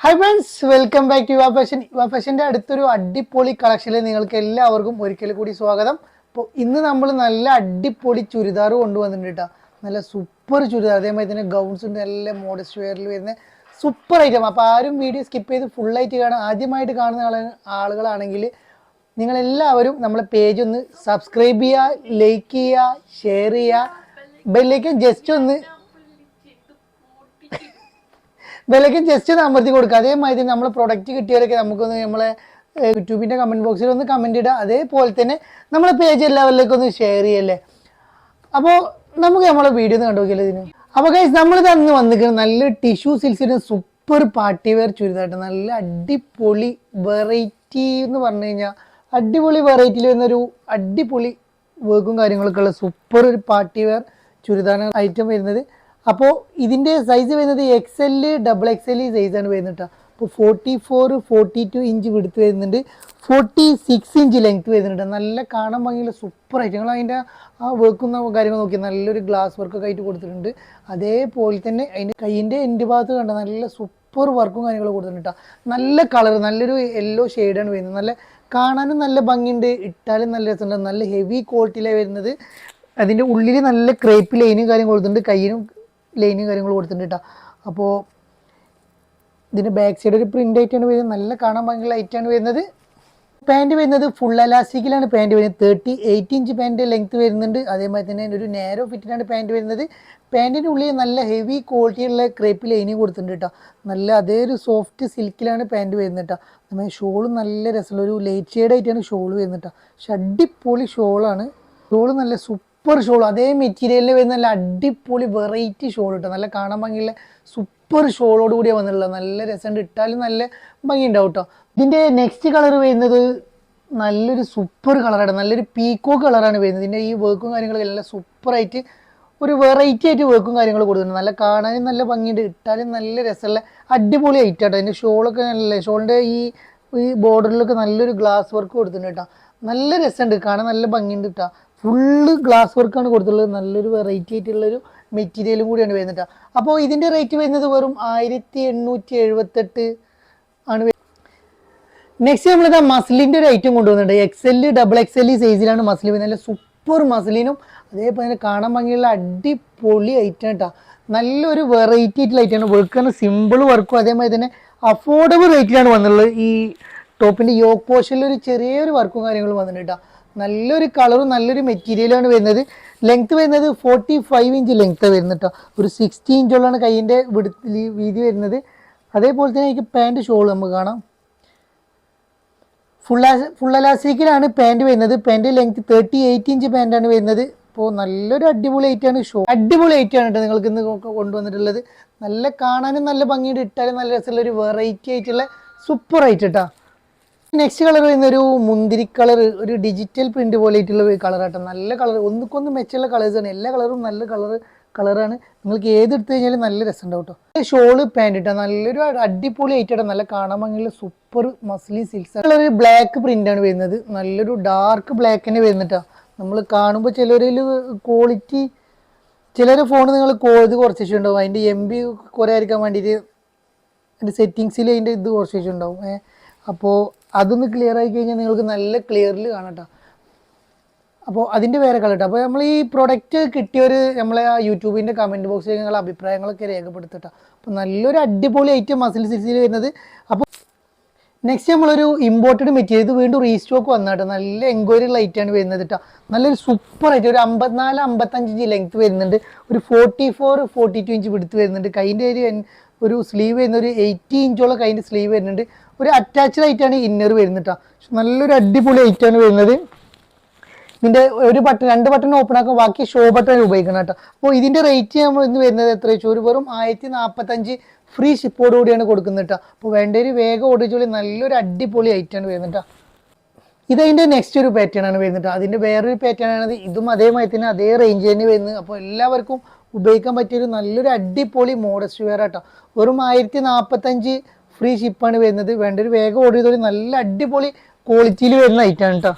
Hi friends welcome back to Yuva fashion Yuva ഫാഷന്റെ അടുത്തൊരു അടിപൊളി കളക്ഷനിൽ നിങ്ങൾക്ക് എല്ലാവർക്കും ഒരിക്കൽ കൂടി സ്വാഗതം. അപ്പോൾ ഇന്ന് നമ്മൾ നല്ല അടിപൊളി ചുരിദാർ കൊണ്ടുവന്നിട്ടുണ്ട് കേട്ടോ നല്ല സൂപ്പർ ചുരിദാർ അതേമാതിരി തന്നെ ഗൗൺസ് ഉണ്ട് നല്ല മോഡസ്റ്റ് വെയറിൽ വരുന്ന സൂപ്പർ ഐറ്റം അപ്പോൾ ആരും വീഡിയോ സ്കിപ്പ് ചെയ്ത് ഫുള്ളായിട്ട് കാണാൻ ആദ്യമായിട്ട് കാണുന്ന ആളെ ആളുകളാണെങ്കിൽ നിങ്ങളെല്ലാവരും നമ്മളെ പേജ് ഒന്ന് സബ്സ്ക്രൈബ് ചെയ്യുക ലൈക്ക് ചെയ്യുക ഷെയർ ചെയ്യുക ബെല്ലേക്ക് ജസ്റ്റ് ഒന്ന് വിലക്ക് ജസ്റ്റ് ഒന്ന് അമർത്തി കൊടുക്കുക. അതേമാതിരി നമ്മൾ പ്രൊഡക്റ്റ് കിട്ടിയവരൊക്കെ നമുക്കൊന്ന് നമ്മളെ യൂട്യൂബിന്റെ കമന്റ് ബോക്സിൽ ഒന്ന് കമന്റ് ഇടുക. അതേപോലെ തന്നെ നമ്മളെ പേജ് എല്ലാവരിലേക്കും ഒന്ന് ഷെയർ ചെയ്യല്ലേ അപ്പോൾ നമുക്ക് നമ്മളെ വീഡിയോ ഒന്ന് കണ്ടു നോക്കിയല്ലോ ഇതിന്? അപ്പോൾ കൈസ് നമ്മൾ തന്നു വന്നിരിക്കുന്നത് നല്ല ടിഷ്യൂ സിൽസിന്റെ സൂപ്പർ പാർട്ടി വെയർ ചുരിതായിട്ട് നല്ല അടിപൊളി വെറൈറ്റി എന്ന് പറഞ്ഞു കഴിഞ്ഞാൽ അടിപൊളി വെറൈറ്റിയിൽ വരുന്നൊരു അടിപൊളി വർക്കും കാര്യങ്ങളൊക്കെ ഉള്ള സൂപ്പർ ഒരു പാർട്ടി വെയർ ചുരിദാർ ഐറ്റം വരുന്നത്. അപ്പോൾ ഇതിന്റെ സൈസ് വരുന്നത് X L double X L സൈസാണ് വരുന്നത് കേട്ടോ അപ്പോൾ forty four forty two inch വിടുത്ത് വരുന്നുണ്ട്. ഫോർട്ടി സിക്സ് ഇഞ്ച് ലെങ്ത് വരുന്നുണ്ട് നല്ല കാണാൻ ഭംഗിയുള്ള സൂപ്പർ ആയിട്ട്. ഞങ്ങൾ അതിന്റെ ആ വർക്കുന്ന കാര്യങ്ങൾ നോക്കി നല്ലൊരു ഗ്ലാസ് വർക്കൊക്കെ ആയിട്ട് കൊടുത്തിട്ടുണ്ട്. അതേപോലെ തന്നെ അതിന്റെ കൈയിന്റെ എന്റെ ഭാഗത്ത് കണ്ട നല്ല സൂപ്പർ വർക്കും കാര്യങ്ങളും കൊടുത്തിട്ടുണ്ട് കേട്ടോ നല്ല കളർ നല്ലൊരു യെല്ലോ ഷെയ്ഡാണ് വരുന്നത്. നല്ല കാണാനും നല്ല ഭംഗിയുണ്ട്. ഇട്ടാലും നല്ല രസമുണ്ട്. നല്ല ഹെവി ക്വാളിറ്റിയിലാണ് വരുന്നത്. അതിന്റെ ഉള്ളിൽ നല്ല ക്രേപ്പ് ലൈനും കാര്യം കൊടുത്തിട്ടുണ്ട്. കയ്യിനും ലൈനും കാര്യങ്ങളും കൊടുത്തിട്ടുണ്ട് കേട്ടോ അപ്പോൾ ഇതിന്റെ ബാക്ക് സൈഡ് ഒരു പ്രിന്റ് ആയിട്ടാണ് വരുന്നത്. നല്ല കാണാൻ ഭംഗിയുള്ള ലൈറ്റാണ് വരുന്നത്. പാന്റ് വരുന്നത് ഫുൾ അലാസ്റ്റിക്കിലാണ് പാന്റ് വരുന്നത് thirty eight inch pant length വരുന്നുണ്ട്. അതേമാതിരി തന്നെ ഒരു നാരോ ഫിറ്റിലാണ് പാന്റ് വരുന്നത്. പാന്റിന്റെ ഉള്ളിൽ നല്ല ഹെവി ക്വാളിറ്റിയുള്ള ക്രേപ്പ് ലൈനിങ് കൊടുത്തിട്ടുണ്ട് കേട്ടോ നല്ല അതേ ഒരു സോഫ്റ്റ് സിൽക്കിലാണ് പാന്റ് വരുന്നത് കേട്ടോ നമ്മൾ ഷോളും നല്ല രസമുള്ള ഒരു ലൈറ്റ് ഷെയ്ഡ് ആയിട്ടാണ് ഷോൾ വരുന്നത് കേട്ടോ ഷഡിപ്പൊളി ഷോളാണ് ഷോൾ നല്ല സൂപ്പർ ഷോൾ അതേ മെറ്റീരിയലിൽ വരുന്ന നല്ല അടിപൊളി വെറൈറ്റി ഷോൾ കിട്ടും നല്ല കാണാൻ ഭംഗിയുള്ള സൂപ്പർ ഷോളോട് കൂടിയാണ് വന്നിട്ടുള്ളത്. നല്ല രസമുണ്ട് ഇട്ടാലും നല്ല ഭംഗി ഉണ്ടാവും കേട്ടോ ഇതിന്റെ നെക്സ്റ്റ് കളർ വരുന്നത് നല്ലൊരു സൂപ്പർ കളറാണ് നല്ലൊരു പീക്കോ കളറാണ് വരുന്നത്. ഇതിന്റെ ഈ വർക്കും കാര്യങ്ങളൊക്കെ നല്ല സൂപ്പറായിട്ട് ഒരു വെറൈറ്റി ആയിട്ട് വർക്കും കാര്യങ്ങൾ കൊടുക്കുന്നുണ്ട് നല്ല കാണാനും നല്ല ഭംഗിയുണ്ട്. ഇട്ടാലും നല്ല രസമുള്ള അടിപൊളി ഐറ്റം കേട്ടോ അതിന്റെ ഷോളൊക്കെ നല്ല ഷോളിന്റെ ഈ ഈ ബോർഡറിലൊക്കെ നല്ലൊരു ഗ്ലാസ് വർക്ക് കൊടുത്തിട്ടുണ്ട് കേട്ടോ നല്ല രസമുണ്ട്. കാണാൻ നല്ല ഭംഗിയുണ്ട് കേട്ടോ ഫുള്ള് ഗ്ലാസ് വർക്കാണ് കൊടുത്തിട്ടുള്ളത്. നല്ലൊരു വെറൈറ്റി ആയിട്ടുള്ളൊരു മെറ്റീരിയലും കൂടിയാണ് വരുന്നത് അപ്പോൾ ഇതിന്റെ റേറ്റ് വരുന്നത് വെറും ആയിരത്തി എണ്ണൂറ്റി എഴുപത്തെട്ട് ആണ്. നെക്സ്റ്റ് നമ്മളിതാ മസ്ലിന്റെ ഒരു ഐറ്റം കൊണ്ടുവന്നിട്ടുണ്ട്. X L double X L സൈസിലാണ് മസ്ലി വരുന്നത്. നല്ല സൂപ്പർ മസ്ലിനും അതേപോലെ തന്നെ കാണാൻ ഭംഗിയുള്ള അടിപൊളി ഐറ്റം കേട്ടോ നല്ലൊരു വെറൈറ്റി ആയിട്ടുള്ള ഐറ്റമാണ് വർക്ക് സിമ്പിൾ വർക്കും അതേമാതിരി തന്നെ അഫോർഡബിൾ റേറ്റിലാണ് വന്നിട്ടുള്ളത്. ഈ ടോപ്പിന്റെ യോക്ക് പോഷനിൽ ഒരു ചെറിയൊരു വർക്കും കാര്യങ്ങളും വന്നിട്ടുണ്ട് നല്ലൊരു കളറും നല്ലൊരു മെറ്റീരിയലാണ് വരുന്നത്. ലെങ്ത് വരുന്നത് ഫോർട്ടി ഫൈവ് ഇഞ്ച് ലെങ്ത് വരുന്നത് കേട്ടോ ഒരു സിക്സ്റ്റി ഇഞ്ചോളാണ് കൈയിന്റെ വിടുത്തിൽ വീതി വരുന്നത്. അതേപോലെ തന്നെ എനിക്ക് പാന്റ് ഷോൾ നമുക്ക് കാണാം. ഫുൾ ഫുൾ അലാസ്റ്റിക്കിലാണ് പാന്റ് വരുന്നത്. Pant length thirty eight inch പാന്റാണ് വരുന്നത്. അപ്പോൾ നല്ലൊരു അടിപൊളി ഐറ്റാണ് ഷോ അടിപൊളി ഐറ്റാണ് കേട്ടോ നിങ്ങൾക്ക് ഇന്ന് കൊണ്ടുവന്നിട്ടുള്ളത്. നല്ല കാണാനും നല്ല ഭംഗിയുടെ ഇട്ടാലും നല്ല രസമുള്ള ഒരു വെറൈറ്റി ആയിട്ടുള്ള സൂപ്പർ ഐറ്റ് കേട്ടോ നെക്സ്റ്റ് കളർ വരുന്ന ഒരു മുന്തിരി കളർ ഒരു ഡിജിറ്റൽ പ്രിന്റ് പോലെ ആയിട്ടുള്ള ഒരു കളറാട്ടോ നല്ല കളർ ഒന്നുക്കൊന്ന് മെച്ചുള്ള ആണ്. എല്ലാ കളറും നല്ല കളർ കളറാണ് നിങ്ങൾക്ക് ഏത് എടുത്തു കഴിഞ്ഞാലും നല്ല രസം ഉണ്ടാവും കേട്ടോ ഷോൾ പാന്റ് ഇട്ടാ നല്ലൊരു അടിപൊളി ആയിട്ടാണ് നല്ല കാണാൻ ഭംഗിയുള്ള സൂപ്പർ മസ്ലി സിൽക്സ് കളർ ബ്ലാക്ക് പ്രിന്റ് ആണ് വരുന്നത്. നല്ലൊരു ഡാർക്ക് ബ്ലാക്ക് തന്നെ വരുന്നിട്ടാ. നമ്മൾ കാണുമ്പോൾ ചിലരിൽ ക്വാളിറ്റി ചിലർ ഫോൺ നിങ്ങൾ ഇത് കുറച്ച് വെച്ചിട്ടുണ്ടാവും. അതിന്റെ എം ബി കുറേ ആയിരിക്കാൻ വേണ്ടിയിട്ട് അതിന്റെ സെറ്റിങ്സിൽ അതിന്റെ ഇത് കുറച്ച് വെച്ചിട്ടുണ്ടാവും. അപ്പോൾ അതൊന്ന് ക്ലിയർ ആയി കഴിഞ്ഞാൽ നിങ്ങൾക്ക് നല്ല ക്ലിയറിൽ കാണാം കേട്ടോ അപ്പോൾ അതിന്റെ വേറെ കളർ അപ്പോൾ നമ്മൾ ഈ പ്രൊഡക്റ്റ് കിട്ടിയവർ നമ്മളെ ആ യൂട്യൂബിന്റെ കമന്റ് ബോക്സിൽ നിങ്ങളുടെ അഭിപ്രായങ്ങളൊക്കെ രേഖപ്പെടുത്തിട്ടോ. അപ്പോൾ നല്ലൊരു അടിപൊളി ഐറ്റം മസിൽ സിക്സിൽ വരുന്നത്. അപ്പോൾ നെക്സ്റ്റ് നമ്മളൊരു ഇമ്പോർട്ടഡ് മെറ്റീരിയൽ ഇത് വീണ്ടും റീസ്റ്റോക്ക് വന്നാട്ടോ. നല്ല എൻക്വയറി ലൈറ്റാണ് വരുന്നത് കേട്ടോ നല്ലൊരു സൂപ്പർ ആയിട്ട് ഒരു അമ്പത്തിനാല് അമ്പത്തഞ്ച് ഇഞ്ച് ലെങ്ത് വരുന്നുണ്ട്. ഒരു forty four forty two inch width വരുന്നുണ്ട്. കൈന്റെ ഒരു ഒരു സ്ലീവ് വരുന്ന ഒരു എയ്റ്റി ഇഞ്ചോളം കൈന്റെ സ്ലീവ് വരുന്നുണ്ട്. ഒരു അറ്റാച്ച്ഡ് ആയിട്ടാണ് ഇന്നർ വരുന്നത് കേട്ടോ നല്ലൊരു അടിപൊളി ഐറ്റാണ് വരുന്നത്. ഇതിന്റെ ഒരു ബട്ടൺ രണ്ട് ബട്ടൺ ഓപ്പൺ ആക്കും ബാക്കി ഷോ ബട്ടൺ ഉപയോഗിക്കണം കേട്ടോ അപ്പോൾ ഇതിന്റെ റേറ്റ് നമ്മൾ ഇന്ന് വരുന്നത് എത്ര വെച്ചാൽ ഒരു വെറും ആയിരത്തി നാൽപ്പത്തഞ്ച് ഫ്രീ ഷിപ്പോട് കൂടിയാണ് കൊടുക്കുന്നത് കേട്ടോ അപ്പോൾ വേണ്ട ഒരു വേഗം ഓടിച്ചോളി നല്ലൊരു അടിപൊളി ഐറ്റാണ് വരുന്നത് കേട്ടോ ഇതതിന്റെ നെക്സ്റ്റ് ഒരു പാറ്റേൺ ആണ് വരുന്നത് അതിന്റെ വേറൊരു പാറ്റേൺ ആണ് ഇതും അതേമാതിരി തന്നെ അതേ റേഞ്ച് തന്നെ വരുന്നത്. അപ്പോൾ എല്ലാവർക്കും ഉപയോഗിക്കാൻ പറ്റിയൊരു നല്ലൊരു അടിപൊളി മോഡസ്റ്റ് വെയർ ആട്ടോ. വെറും ആയിരത്തി നാൽപ്പത്തഞ്ച് ഫ്രീ ഷിപ്പാണ് വരുന്നത്. വേണ്ട ഒരു വേഗം ഓർഡർ ചെയ്തൊരു നല്ല അടിപൊളി ക്വാളിറ്റിയിൽ വരുന്ന ഐറ്റാണ് കേട്ടോ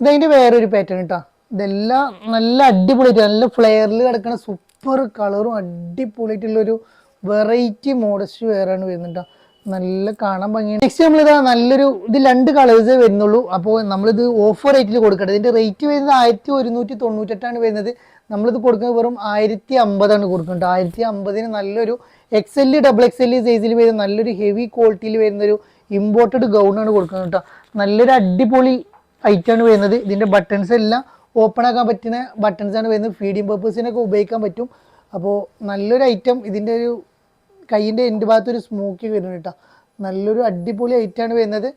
ഇതതിന്റെ വേറൊരു പാറ്റേൺ കേട്ടോ ഇതെല്ലാം നല്ല അടിപൊളി നല്ല ഫ്ലെയറിൽ കിടക്കുന്ന സൂപ്പർ കളറും അടിപൊളിയായിട്ടുള്ളൊരു വെറൈറ്റി മോഡസ്റ്റ് വെയറാണ് വരുന്നുണ്ട് ട്ടോ. നല്ല കാണാൻ ഭംഗിയാണ് നെക്സ്റ്റ് നമ്മളിതാ നല്ലൊരു ഇത് രണ്ട് കളേഴ്സേ വരുന്നുള്ളൂ. അപ്പോൾ നമ്മളിത് ഓഫർ റേറ്റിൽ കൊടുക്കട്ടെ. ഇതിന്റെ റേറ്റ് വരുന്നത് ആയിരത്തി ഒരുന്നൂറ്റി തൊണ്ണൂറ്റെട്ടാണ് വരുന്നത്. നമ്മളിത് കൊടുക്കുന്നത് വെറും ആയിരത്തി അമ്പതാണ് കൊടുക്കുന്നത്. ആയിരത്തി അമ്പതിന് നല്ലൊരു X L double X L സൈസിൽ വരുന്ന നല്ലൊരു ഹെവി ക്വാളിറ്റിയിൽ വരുന്നൊരു ഇമ്പോർട്ടഡ് ഗൗണാണ് കൊടുക്കുന്നത് കേട്ടോ നല്ലൊരു അടിപൊളി ഐറ്റമാണ് വരുന്നത്. ഇതിന്റെ ബട്ടൺസ് എല്ലാം ഓപ്പൺ ആക്കാൻ പറ്റുന്ന ബട്ടൺസ് ആണ് വരുന്നത്. ഫീഡിങ് പർപ്പസിനൊക്കെ ഉപയോഗിക്കാൻ പറ്റും. അപ്പോൾ നല്ലൊരു ഐറ്റം ഇതിന്റെ ഒരു കൈയിന്റെ എന്റെ ഭാഗത്തൊരു സ്മോക്കി വരുന്നുണ്ട് കേട്ടോ നല്ലൊരു അടിപൊളി ഐറ്റാണ് വരുന്നത്.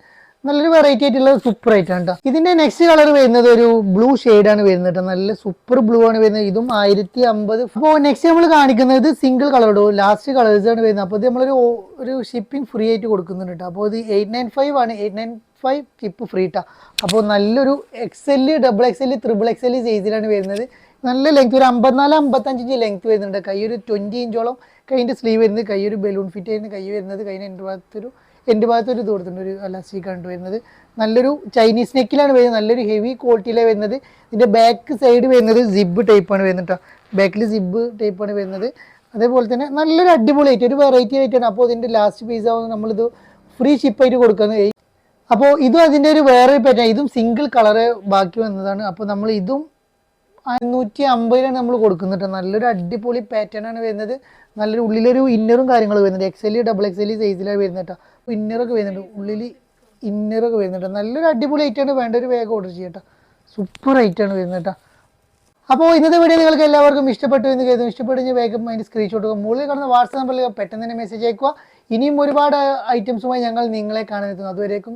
നല്ലൊരു വെറൈറ്റി ആയിട്ടുള്ള സൂപ്പർ ഐറ്റാണ് കേട്ടോ ഇതിന്റെ നെക്സ്റ്റ് കളർ വരുന്നത് ഒരു ബ്ലൂ ആണ് വരുന്നത് കേട്ടോ നല്ല സൂപ്പർ ബ്ലൂ ആണ് വരുന്നത്. ഇതും ആയിരത്തി അമ്പത് അപ്പോൾ നെക്സ്റ്റ് നമ്മൾ കാണിക്കുന്നത് സിംഗിൾ കളർ ലാസ്റ്റ് കളേഴ്സ് ആണ് വരുന്നത്. അപ്പോൾ ഇത് നമ്മളൊരു ഒരു ഷിപ്പിംഗ് ഫ്രീ ആയിട്ട് കൊടുക്കുന്നുണ്ട് കേട്ടോ അപ്പോൾ ഇത് എയ്റ്റ് നയൻ ഫൈവ് ആണ്. Eight nine five ship free ട്ടാ. അപ്പോൾ നല്ലൊരു X L double X L triple X L സൈസിലാണ് വരുന്നത്. നല്ല ലെങ്ത് ഒരു അമ്പത്തിനാല് അമ്പത്തഞ്ച് ഇഞ്ച് ലെങ്ത് വരുന്നുണ്ട്. കൈ ഒരു ട്വന്റി ഇഞ്ചോളം കൈന്റെ സ്ലീവ് വരുന്നത് കൈ ഒരു ബലൂൺ ഫിറ്റ് ആയിരുന്നു കൈ വരുന്നത് കൈന്റെ എന്റെ ഭാഗത്തൊരു എന്റെ ഭാഗത്തൊരു ഇത് ഒരു അലാസ്റ്റിക് ആണ് വരുന്നത്. നല്ലൊരു ചൈനീസ് നെക്കിലാണ് വരുന്നത് നല്ലൊരു ഹെവി ക്വാളിറ്റിയിലാണ് വരുന്നത്. ഇതിന്റെ ബാക്ക് സൈഡ് വരുന്നത് സിബ് ടൈപ്പാണ് വരുന്നത് കേട്ടോ ബാക്കിൽ സിബ് ടൈപ്പാണ് വരുന്നത്. അതേപോലെ തന്നെ നല്ലൊരു അടിപൊളി ആയിട്ട് ഒരു വെറൈറ്റി ആയിട്ടാണ് അപ്പോൾ ഇതിന്റെ ലാസ്റ്റ് പീസ് ആവുന്നത് നമ്മളിത് ഫ്രീ ഷിപ്പായിട്ട് കൊടുക്കുന്നത് അപ്പോൾ ഇതും അതിന്റെ ഒരു വേറൊരു പാറ്റേൺ ഇതും സിംഗിൾ കളറ് ബാക്കി വന്നതാണ്. അപ്പോൾ നമ്മൾ ഇതും അഞ്ഞൂറ്റി അമ്പതിലാണ് നമ്മൾ കൊടുക്കുന്നത് നല്ലൊരു അടിപൊളി പാറ്റേൺ ആണ് വരുന്നത്. നല്ലൊരു ഉള്ളിലൊരു ഇന്നറും വരുന്നത് X L double X L സൈസിലാണ് വരുന്നത് കേട്ടോ ഇന്നറൊക്കെ വരുന്നുണ്ട്. ഉള്ളിൽ ഇന്നറൊക്കെ വരുന്നുണ്ട് നല്ലൊരു അടിപൊളി ഐറ്റമാണ് വേണ്ട ഒരു വേഗം ഓർഡർ ചെയ്യട്ടോ സൂപ്പർ ഐറ്റാണ് വരുന്നത് കേട്ടോ അപ്പോൾ ഇന്നത്തെ വീഡിയോ നിങ്ങൾക്ക് എല്ലാവർക്കും ഇഷ്ടപ്പെട്ടു എന്ന് കരുതുന്നു. ഇഷ്ടപ്പെട്ടെങ്കിൽ വേഗം അതിന്റെ സ്ക്രീൻഷോട്ട് മുകളിൽ കാണുന്ന വാട്സാപ്പ് നമ്പറിൽ പെട്ടെന്ന് തന്നെ മെസ്സേജ് അയക്കുക. ഇനിയും ഒരുപാട് ഐറ്റംസുമായി ഞങ്ങൾ നിങ്ങളെ കാണാൻ എത്തുന്നു. അതുവരേക്കും